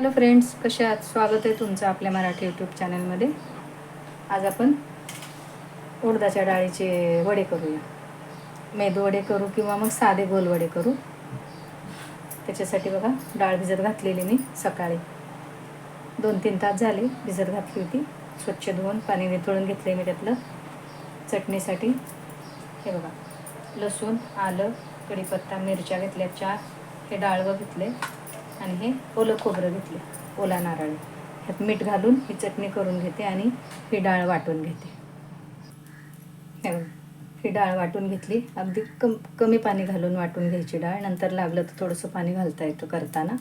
Hello friends कसे आहात? स्वागत आहे तुमचं आपल्या मराठी यूट्यूब चॅनलमध्ये आज आपण उडदाच्या डाळीचे वडे करूया. मेदू वडे करू किंवा मग साधे गोल वडे करू. त्याच्यासाठी बघा डाळ भिजत घातलेली मी सकाळी. दोन तीन तास झाले भिजत घातली होती. स्वच्छ धुवून पाणी निथळून घेतले मी त्यातलं. चटणीसाठी हे बघा लसूण आलं कढीपत्ता मिरच्या घेतल्या चार. हे डाळवं घेतले आणि हे ओलं खोबरं घेतलं ओला नारळ. ह्यात मीठ घालून ही चटणी करून घेते आणि ही डाळ वाटून घेते. हे ही डाळ वाटून घेतली. अगदी कम कमी पाणी घालून वाटून घ्यायची डाळ. नंतर लागलं तर थोडंसं पाणी घालता येतं करताना.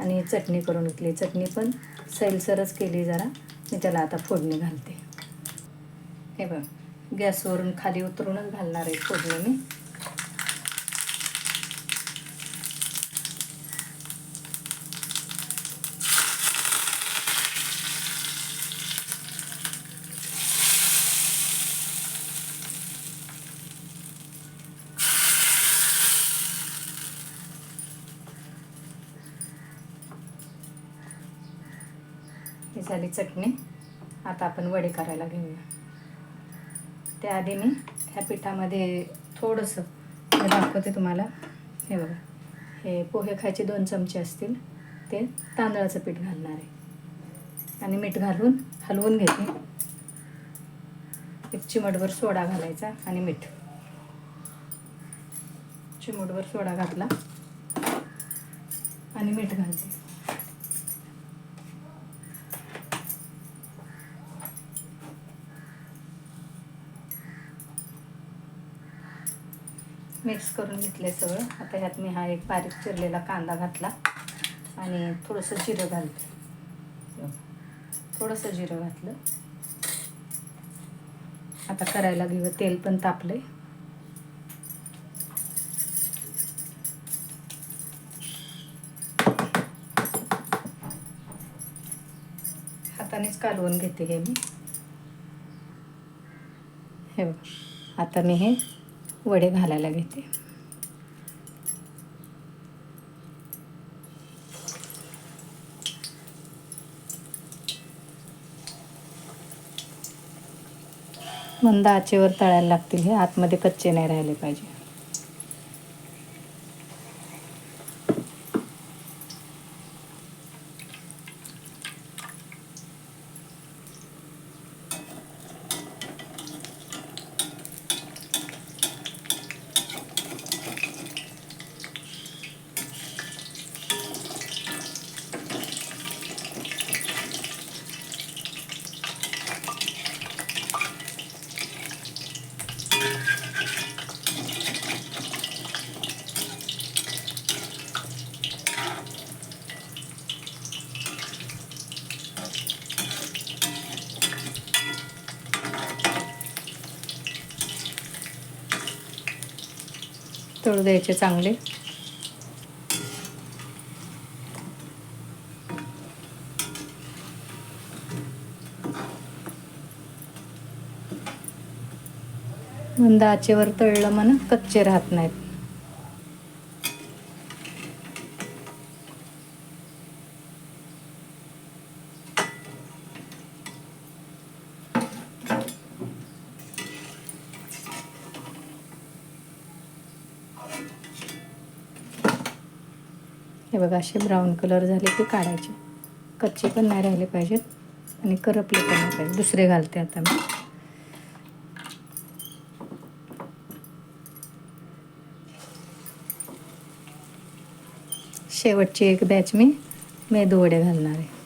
आणि चटणी करून घेतली. चटणी पण सैलसरच केली जरा. मी त्याला आता फोडणी घालते. हे बघ गॅसवरून खाली उतरूनच घालणार आहे फोडणी मी. ही झाली चटणी. आता आपण वडे करायला घेऊया. त्याआधी मी ह्या पिठामध्ये थोडंसं दाखवते तुम्हाला. हे बघा. हे पोहे खायचे दोन चमचे असतील. ते तांदळाचं पीठ घालणार आहे. आणि मीठ घालून हलवून घेते. एक चिमटभर सोडा घालायचा आणि मीठ. चिमटभर सोडा घातला. आणि मीठ घालते. मिक्स करून घेतले सगळं. आता ह्यात मी हा एक बारीक चिरलेला कांदा घातला आणि थोडंसं जिरं घालते. थोडंसं जिरं घातलं. आता करायला घेऊ तेल पण तापले हातानेच कालवून घेते हे मी. हे बघ आता मी हे वडे घालायला घेते. मंद आचेवर तळायला लागतील हे आतमध्ये कच्चे नाही राहिले पाहिजे. तळू द्यायचे चांगले. मंद आचेवर तळलं म्हणून कच्चे राहत नाहीत. बघा असे ब्राऊन कलर झाले की काढायचे. कच्चे पण नाही राहिले पाहिजेत आणि करपले पण नाही पाहिजे दुसरे घालते आता मी. शेवटची एक बॅच मी मेदू वडे घालणार आहे.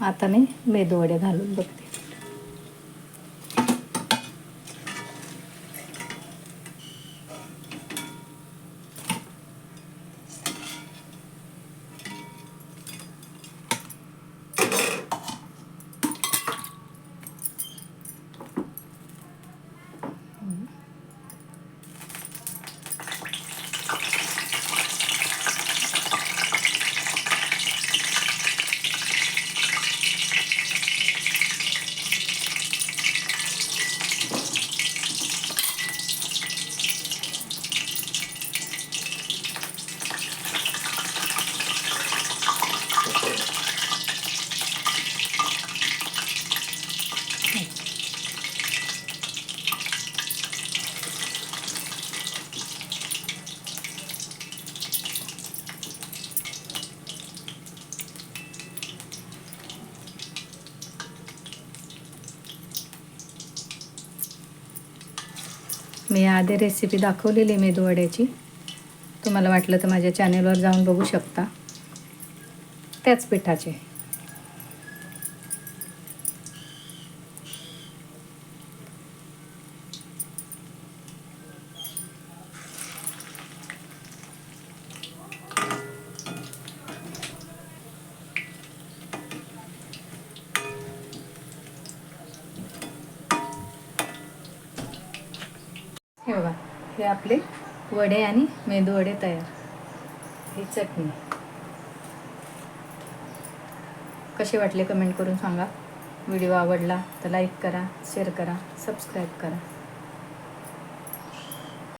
आता मी मेदूवड्या घालून बघते मी आधी रेसिपी दाखवलेली मेदूवड्याची तुम्हाला वाटलं तर माझ्या चॅनेलवर जाऊन बघू शकता. त्याच पिठाचे हे बघा हे आपले वडे आणि मेदू वडे तयार. ही चटणी. कसे वाटले कमेंट करून सांगा. व्हिडिओ आवडला तर लाईक करा शेअर करा सबस्क्राईब करा.